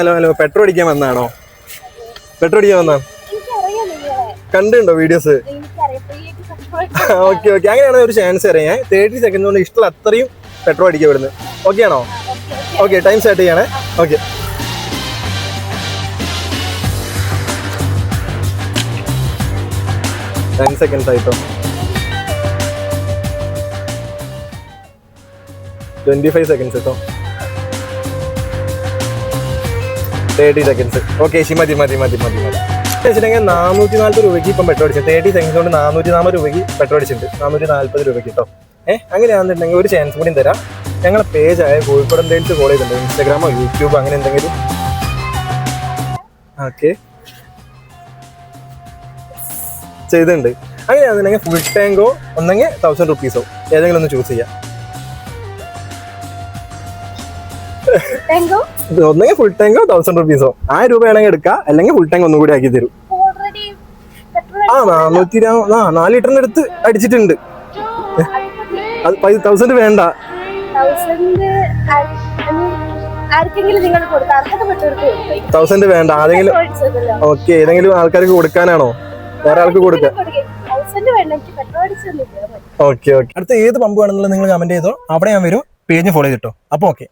Hello hello petrol അടിക്കാൻ വന്നാണോ? Petrol അടിക്കാൻ വന്നാ? കണ്ടുണ്ടോ വീഡിയോസ് ഓക്കെ ഓക്കെ അങ്ങനെയാണെങ്കിൽ ഒരു ചാൻസ് തരാം ഞാൻ. തേർട്ടി സെക്കൻഡ് കൊണ്ട് ഇഷ്ടം അത്രയും പെട്രോൾ അടിക്കുക വരുന്നത് ഓക്കെ ആണോ? ഓക്കെ ടൈം സ്റ്റാർട്ട് ചെയ്യണേ. ഓക്കെ ടെൻ സെക്കൻഡ്സ് ആയിട്ടോ? ട്വന്റി ഫൈവ് സെക്കൻഡ്സ് കേട്ടോ തേർട്ടി സെക്കൻഡ്സ് ഓക്കെ ശരി മതി മതി മതി മതി മതി. വെച്ചിട്ടുണ്ടെങ്കിൽ നാനൂറ്റി നാൽപ്പത് രൂപയ്ക്ക് ഇപ്പം പെട്രോൾ അടിച്ചത് തേർട്ടി സെക്കൻഡ്സ് കൊണ്ട് നാനൂറ്റി നാൽപ്പത് രൂപയ്ക്ക് പെട്രോൾ അടിച്ചിട്ടുണ്ട്. നാനൂറ്റി നാൽപ്പത് രൂപയ്ക്ക് കേട്ടോ ഏഹ് അങ്ങനെയാണെന്നുണ്ടെങ്കിൽ ഒരു ചാൻസ് കൂടി തരാം. ഞങ്ങളെ പേജായ കോഴിക്കോട് എന്തെങ്കിലും കോൾ ചെയ്തിട്ടുണ്ട്? ഇൻസ്റ്റാഗ്രാമോ യൂട്യൂബോ അങ്ങനെ എന്തെങ്കിലും? ഓക്കെ ചെയ്തിട്ടുണ്ട്. അങ്ങനെയാണെന്നുണ്ടെങ്കിൽ ഫുൾ ടാങ്കോ ഒന്നെങ്കിൽ തൗസൻഡ് റുപ്പീസോ ഏതെങ്കിലും ഒന്ന് ചൂസ് ചെയ്യാം. ഒന്നെങ്കിൽ ഫുൾ ടാങ്കോ തൗസൻഡ് റുപ്പീസോ ആ രൂപ വേണമെങ്കിൽ എടുക്കാം. അല്ലെങ്കിൽ ഫുൾ ടാങ്ക് ഒന്നും കൂടി ആക്കി തരും. ആ നാനൂറ്റി ആ നാല് ലിറ്ററിന്റെ അടുത്ത് അടിച്ചിട്ടുണ്ട്. അത് തൗസൻഡ് വേണ്ട. തൗസൻഡ് വേണ്ട. ആരെങ്കിലും ഓക്കെ ഏതെങ്കിലും ആൾക്കാർക്ക് കൊടുക്കാനാണോ? വേറെ ആൾക്ക് കൊടുക്കാം. ഓക്കെ ഓക്കെ അടുത്ത ഏത് പമ്പ് വേണമെന്നുള്ളത് നിങ്ങൾ കമന്റ് ചെയ്തോ. അവിടെ ഞാൻ വരും. പേജ് ഫോളോ ചെയ്തിട്ടോ. അപ്പൊ ഓക്കെ